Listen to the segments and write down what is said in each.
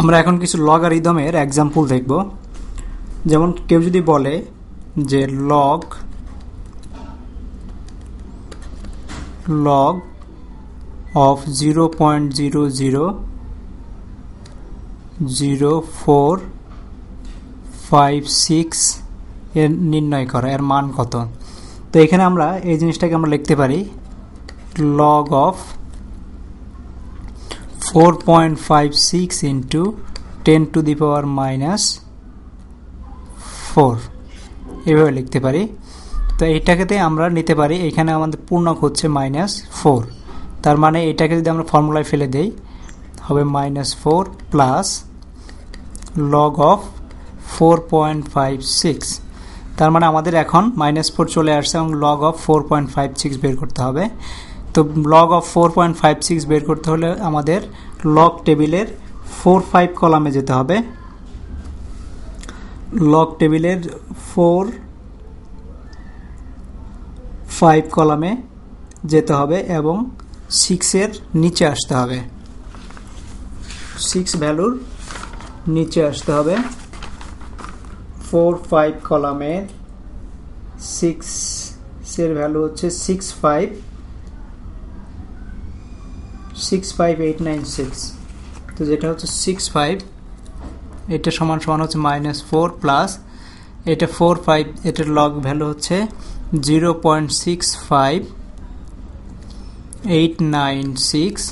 আমরা এখন কিছু লগ আর ইদমের এক্সাম্পল দেখব। যেমন কেউ যদি বলে যে log log of zero point zero zero zero four five six এর নির্ণয় করা, এর মান কত। তো এখানে আমরা এই জিনিসটাকে আমরা লিখতে পারি log of 4.56 into 10 to the power minus four এভাবে লিখতে পারি। তো এটাকেতে আমরা নিতে পারি, এখানে আমাদের পূর্ণক হচ্ছে মাইনাস ফোর তার মানে এটাকে যদি আমরা ফর্মুলায় ফেলে দেই, হবে minus four plus log of four point five six তার মানে আমাদের এখন মাইনাস ফোর চলে আসছে এবং log of four point five six বের করতে হবে। তো log of four point five six বের করতে হলে আমাদের লগ টেবিলের ফোর ফাইভ কলামে যেতে হবে। লগ টেবিলের ফোর ফাইভ কলামে যেতে হবে এবং সিক্সের নিচে আসতে হবে। সিক্স ভ্যালুর নিচে আসতে হবে। ফোর ফাইভ কলামের সিক্সের ভ্যালু হচ্ছে six five six five eight nine six তো যেটা হচ্ছে সিক্স ফাইভ এটা সমান সমান হচ্ছে মাইনাস ফোর প্লাস এটা ফোর ফাইভ এটার লগ ভ্যালু হচ্ছে zero point six five eight nine six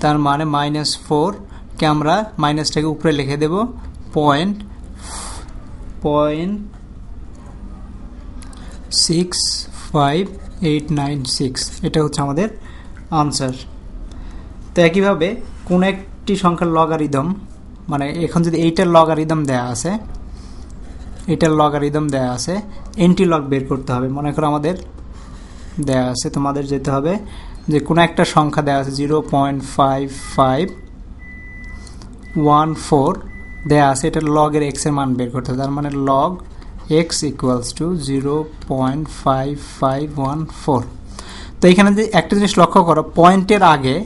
তার মানে মাইনাস ফোরকে আমরা মাইনাসটাকে উপরে লিখে দেব point point six five eight nine six এটা হচ্ছে আমাদের আনসার তো একইভাবে কোন একটি সংখ্যার লগারিদম মানে এখন যদি এইটার লগারিদম দেয়া আছে এটার লগারিদম দেয়া আছে এন্টি লগ বের করতে হবে। মনে করো আমাদের দেয়া আছে, তোমাদের যেতে হবে যে কোনো একটা সংখ্যা দেওয়া আছে zero point five five one four দেওয়া আছে এটার লগের এক্সের মান বের করতে হবে। তার মানে log X equals to zero point five five one four তো এখানে যে একটা জিনিস লক্ষ্য করো পয়েন্টের আগে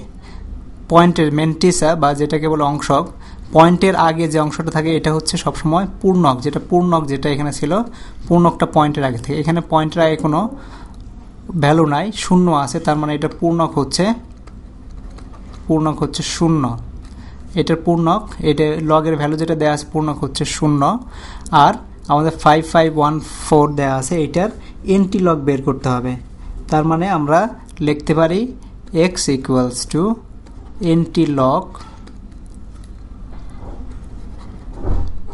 পয়েন্টের মেন্টিসা বা যেটাকে বলে অংশক, পয়েন্টের আগে যে অংশটা থাকে এটা হচ্ছে সবসময় পূর্ণক, যেটা পূর্ণক যেটা এখানে ছিল, পূর্ণকটা পয়েন্টের আগে থেকে। এখানে পয়েন্টের আগে কোনো ভ্যালু নাই, শূন্য আছে, তার মানে এটা পূর্ণক হচ্ছে পূর্ণক হচ্ছে শূন্য। এটার পূর্ণক, এটা লগের ভ্যালু যেটা দেওয়া আছে, পূর্ণক হচ্ছে শূন্য। আর আমাদের ফাইভ ফাইভ ওয়ান ফোর দেওয়া আছে, এটার এন্টি লগ বের করতে হবে। তার মানে আমরা লিখতে পারি X equals to anti log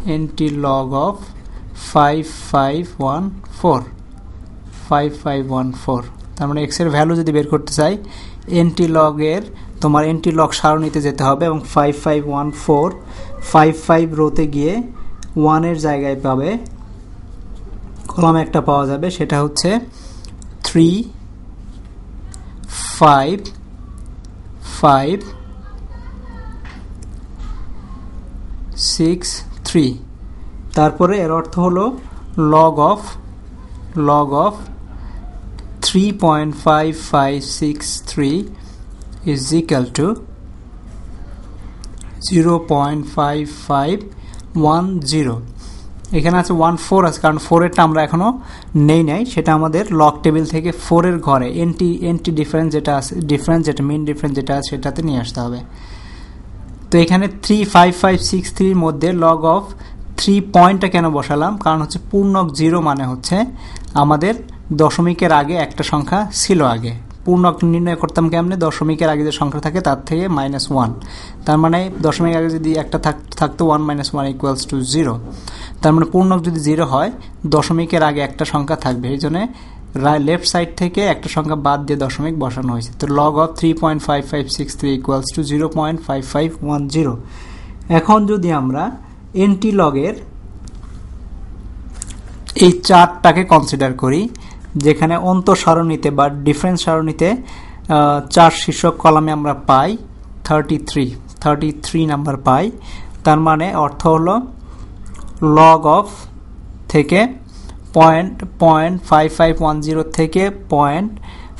anti log of five five one four five five one four তার মানে এক্সের ভ্যালু যদি বের করতে চাই এন্টি লগের তোমার এন্টি লগ সারণীতে যেতে হবে এবং five five one four five five রোতে গিয়ে ওয়ানের জায়গায় পাবে কলম একটা পাওয়া যাবে, সেটা হচ্ছে three five five six three তারপরে এর অর্থ হলো log of log of 3.5563 is equal to 0.5510 এখানে আছে ওয়ান ফোর আছে, কারণ ফোরেরটা আমরা এখনও নেই নাই, সেটা আমাদের লক টেবিল থেকে ফোরের ঘরে এনটি এনটি ডিফারেন্স যেটা আছে ডিফারেন্স যেটা মেন ডিফারেন্স যেটা আছে, সেটাতে নিয়ে আসতে হবে। তো এখানে থ্রি ফাইভ ফাইভ সিক্স থ্রির মধ্যে লগ অফ থ্রি পয়েন্টটা কেন বসালাম? কারণ হচ্ছে পূর্ণক জিরো মানে হচ্ছে আমাদের দশমিকের আগে একটা সংখ্যা ছিল আগে। পূর্ণক নির্ণয় করতাম কেমনে? দশমিকের আগে যে সংখ্যা থাকে তার থেকে মাইনাস ওয়ান তার মানে দশমিক আগে যদি একটা থাকতো one minus one equals to zero তার মানে পূর্ণক যদি জিরো হয়, দশমিকের আগে একটা সংখ্যা থাকবে। এই জন্য লেফট সাইড থেকে একটা সংখ্যা বাদ দিয়ে দশমিক বসানো হয়েছে। তো log of three point five five six three equals to zero point five five one zero এখন যদি আমরা এন্টি লগের এই চারটাকে কনসিডার করি, যেখানে অন্ত সারণীতে বা ডিফারেন্স সারণীতে চার শীর্ষক কলামে আমরা পাই thirty three thirty three number পাই। তার মানে অর্থ হলো লগ অফ থেকে point point five five one zero থেকে point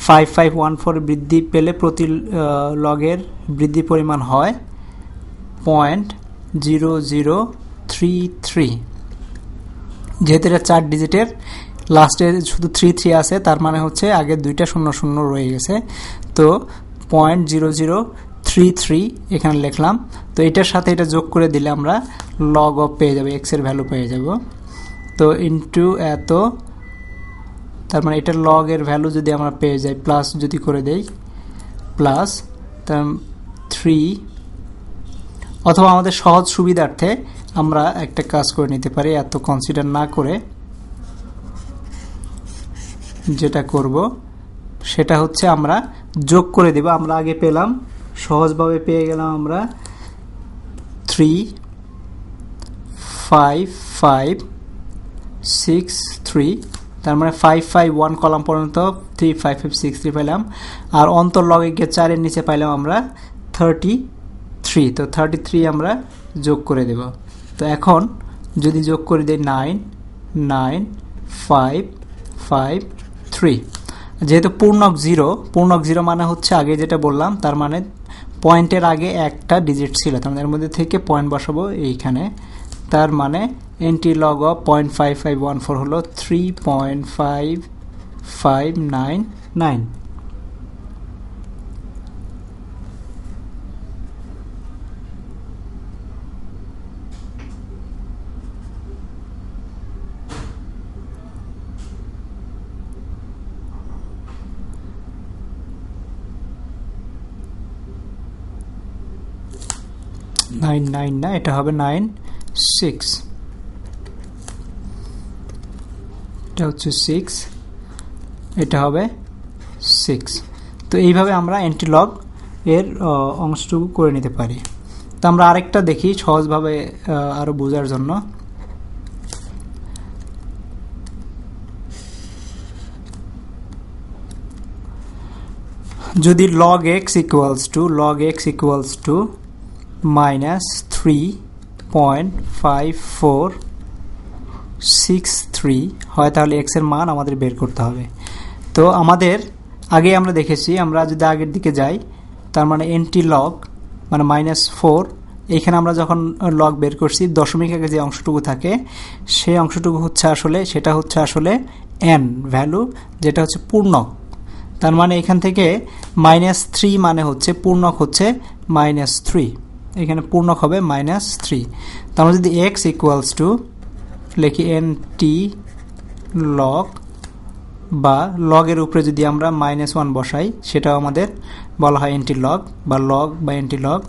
five five one four বৃদ্ধি পেলে প্রতি লগের বৃদ্ধি পরিমাণ হয় point zero zero three three যেহেতু এটা চার ডিজিটের লাস্টে শুধু থ্রি থ্রি আছে, তার মানে হচ্ছে আগের দুইটা শূন্য শূন্য রয়ে গেছে। তো point zero zero three three এখানে লিখলাম। তো এটার সাথে এটা যোগ করে দিলে আমরা লগ অফ পেয়ে যাব এক্সের ভ্যালু পেয়ে যাব। তো ইন্টু এত, তার মানে এটার লগের ভ্যালু যদি আমরা পেয়ে যাই প্লাস যদি করে দেই প্লাস থ্রি অথবা আমাদের সহজ সুবিধার্থে আমরা একটা কাজ করে নিতে পারি, এত কনসিডার না করে যেটা করব, সেটা হচ্ছে আমরা যোগ করে দেব। আমরা আগে পেলাম, সহজভাবে পেয়ে গেলাম আমরা three five five six three তার মানে ফাইভ ফাইভ ওয়ান কলাম পর্যন্ত three five five six three পেলাম আর অন্তর লগে গিয়ে চারের নিচে পাইলাম আমরা থার্টি থ্রি তো থার্টি থ্রি আমরা যোগ করে দেব। তো এখন যদি যোগ করে দিই nine nine five five three যেহেতু পূর্ণক জিরো পূর্ণক জিরো মানে হচ্ছে আগে যেটা বললাম, তার মানে পয়েন্টের আগে একটা ডিজিট ছিল। তার মানে মধ্যে থেকে পয়েন্ট বসাবো এইখানে। তার মানে anti log of point five five one four হলো three point five five nine nine nine nine না এটা হবে নাইন সিক্স এটা হচ্ছে সিক্স এটা হবে সিক্স তো এইভাবে আমরা অ্যান্টিলগ এর অংশটুকু করে নিতে পারি। তো আমরা আরেকটা দেখি সহজভাবে আরও বোঝার জন্য। যদি log x equals to log x equals to minus three point five four six three হয় তাহলে এক্সের মান আমাদের বের করতে হবে। তো আমাদের আগে আমরা দেখেছি, আমরা যদি আগের দিকে যাই, তার মানে এনটি লগ মানে মাইনাস ফোর এইখানে আমরা যখন লগ বের করছি, দশমিক আগে যে অংশটুকু থাকে, সেই অংশটুকু হচ্ছে আসলে, সেটা হচ্ছে আসলে এন ভ্যালু যেটা হচ্ছে পূর্ণক। তার মানে এখান থেকে মাইনাস থ্রি মানে হচ্ছে, পূর্ণক হচ্ছে মাইনাস থ্রি এখানে পূর্ণক হবে মাইনাস থ্রি তো আমরা যদি এক্স ইকুয়ালস টু লিখি এন টি লগ বা লগের উপরে যদি আমরা মাইনাস ওয়ান বসাই, সেটাও আমাদের বলা হয় এন্টি লগ বা লগ বা এন্টি লগ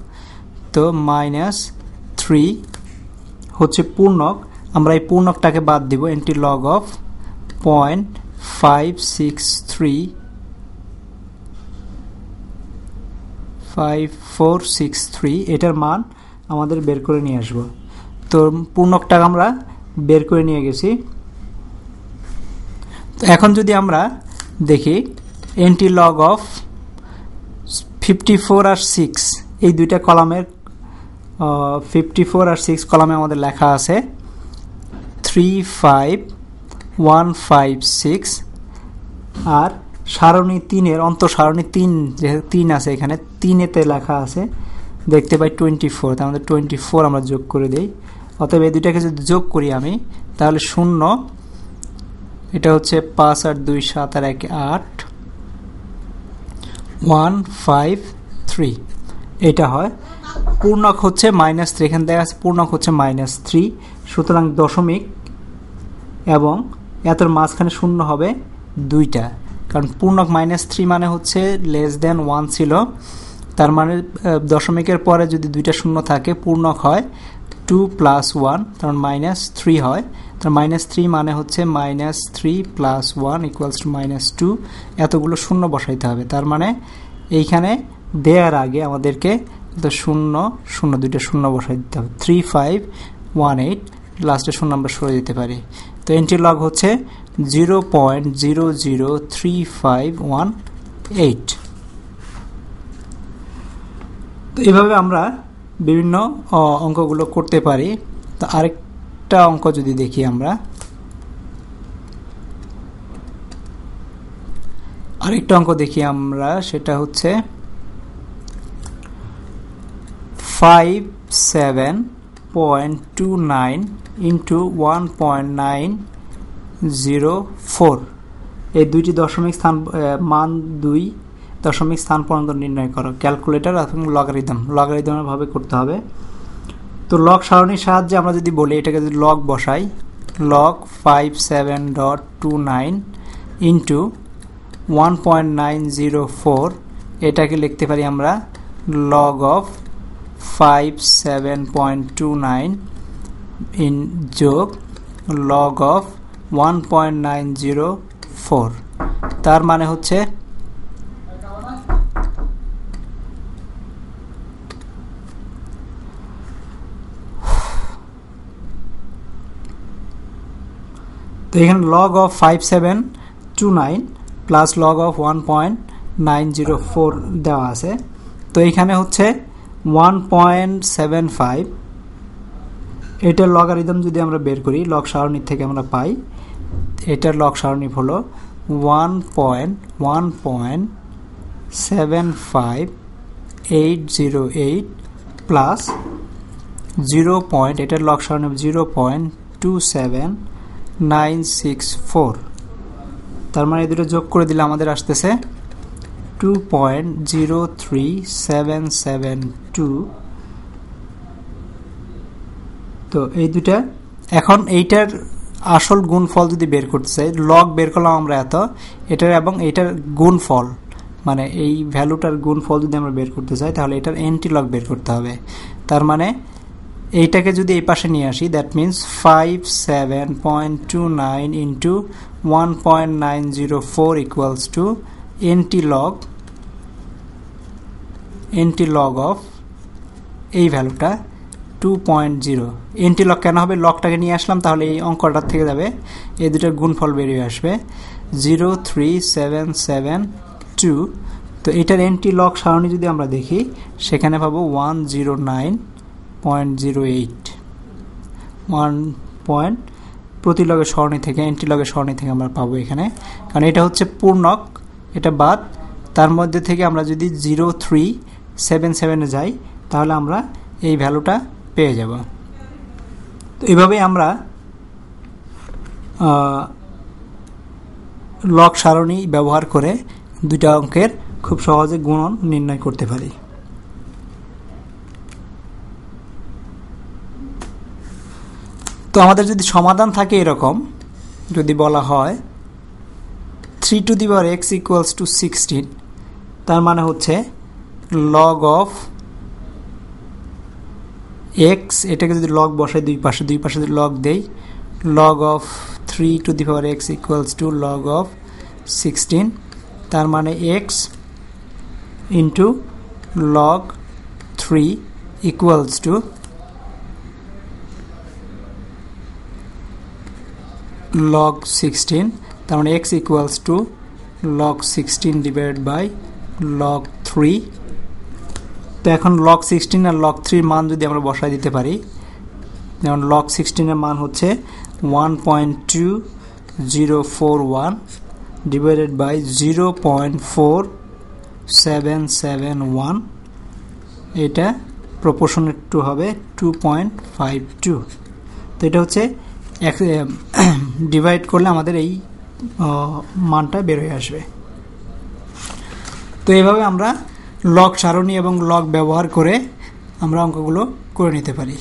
তো মাইনাস থ্রি হচ্ছে পূর্ণক। আমরা এই পূর্ণকটাকে বাদ দিব anti log of point five six three five four six three এটার মান আমাদের বের করে নিয়ে আসব। তো পূর্ণকটা আমরা বের করে নিয়ে গেছি। তো এখন যদি আমরা দেখি anti log of fifty four R six এই দুইটা কলামের ফিফটি ফোর আর সিক্স কলামে আমাদের লেখা আছে three five one five six আর সারণী তিনের সারণী তিন, যেহেতু তিন আছে এখানে, তিনেতে লেখা আছে, দেখতে পাই টোয়েন্টি ফোর তার মধ্যে টোয়েন্টি ফোর আমরা যোগ করে দিই। অতএব এই দুইটাকে যদি যোগ করি আমি, তাহলে শূন্য, এটা হচ্ছে পাঁচ আর দুই সাত আর এক আট, ওয়ান ফাইভ থ্রি, এটা হয় পূর্ণক হচ্ছে মাইনাস থ্রি, এখানে দেখা আছে পূর্ণক হচ্ছে মাইনাস থ্রি, সুতরাং দশমিক এবং এতর মাঝখানে শূন্য হবে দুইটা, কারণ পূর্ণক মাইনাস থ্রি মানে হচ্ছে লেস দেন ওয়ান ছিল, তার মানে দশমিকের পরে যদি দুইটা শূন্য থাকে, পূর্ণক হয় টু প্লাস ওয়ান তার মাইনাস থ্রি হয়। তার মাইনাস থ্রি মানে হচ্ছে minus three plus one equals to minus two এতগুলো শূন্য বসাইতে হবে। তার মানে এইখানে দেওয়ার আগে আমাদেরকে শূন্য শূন্য দুইটা শূন্য বসাই দিতে হবে। থ্রি ফাইভ ওয়ান এইট লাস্টে শূন্য আমরা সরে দিতে পারি। তো এন্ট্রি লগ হচ্ছে zero point zero zero three five one eight তো এভাবে আমরা বিভিন্ন অঙ্কগুলো করতে পারি। তো আরেকটা অঙ্ক যদি দেখি আমরা। আরেকটা অঙ্ক দেখি আমরা, সেটা হচ্ছে five seven point two nine into one point nine zero four এই দুইটি দশমিক স্থান মান দুই দশমিক স্থান পর্যন্ত নির্ণয় করো। ক্যালকুলেটর এবং লগারিদম লগারিদমের ভাবে করতে হবে। তো লগ সারণীর সাহায্যে আমরা যদি বলি, এটাকে যদি লগ বসাই log five seven dot two nine into one point nine zero four এটাকে লিখতে পারি আমরা log of five seven point two nine in যোগ log of one point nine zero four তার মানে হচ্ছে তো এখানে log of five seven two nine plus log of one point nine zero four দেওয়া আছে। তো এখানে হচ্ছে ওয়ান পয়েন্ট সেভেন ফাইভ এটার লগারিদম যদি আমরা বের করি লগ সারণীর থেকে আমরা পাই, এটার লগ সারণী হলো one point one point seven five eight zero eight plus zero point এটার লগ সারণী zero point two seven nine six four. তার মানে এই দুটো যোগ করে দিলে আমাদের আসতেছে two point zero three seven seven two. তো এই দুটা এখন এইটার আসল গুণফল যদি বের করতে চাই লগ বের করলাম আমরা এত, এটার এবং এটার গুণফল মানে এই ভ্যালুটার গুণফল যদি আমরা বের করতে চাই, তাহলে এটার এন্টি লগ বের করতে হবে। তার মানে এইটাকে যদি এই পাশে নিয়ে আসি that means five seven point two nine into one point nine zero four equals to anti log anti log of এই ভ্যালুটা two point zero anti log কেন হবে? লকটাকে নিয়ে আসলাম, তাহলে এই অঙ্কটার থেকে যাবে। এই দুটার গুণফল বেরিয়ে আসবে zero three seven seven two তো এটার এনটি লগ সারণী যদি আমরা দেখি, সেখানে পাবো one zero nine point zero eight one point প্রতি লগের সরণি থেকে এন্টি লগের সরণি থেকে আমরা পাবো এখানে। কারণ এটা হচ্ছে পূর্ণক, এটা বাদ। তার মধ্যে থেকে আমরা যদি জিরো থ্রি সেভেন সেভেনে যাই, তাহলে আমরা এই ভ্যালুটা পেয়ে যাব। তো এভাবেই আমরা লগ সারণী ব্যবহার করে দুইটা অঙ্কের খুব সহজে গুণন নির্ণয় করতে পারি। তো আমাদের যদি সমাধান থাকে এরকম, যদি বলা হয় three to the power x equals to sixteen তার মানে হচ্ছে লগ অফ এক্স এটাকে যদি লগ বসাই দুই পাশে দুই পাশে যদি লগ দেই log of three to the power x equals to log of sixteen তার মানে x into log three equals to log 16 তার মানে x equals to log 16 divided by log 3 তো এখন log 16 আর log 3 মান যদি আমরা বসায় দিতে পারি, যেমন log 16 এর মান হচ্ছে 1.2041 divided by 0.4771 এটা প্রপোর্শনের টু হবে 2.52 তো এটা হচ্ছে ডিভাইড করলে আমাদের এই মানটা বেরোয় আসবে। তো এইভাবে আমরা লগ সারণী এবং লগ ব্যবহার করে আমরা অঙ্কগুলো করে নিতে পারি।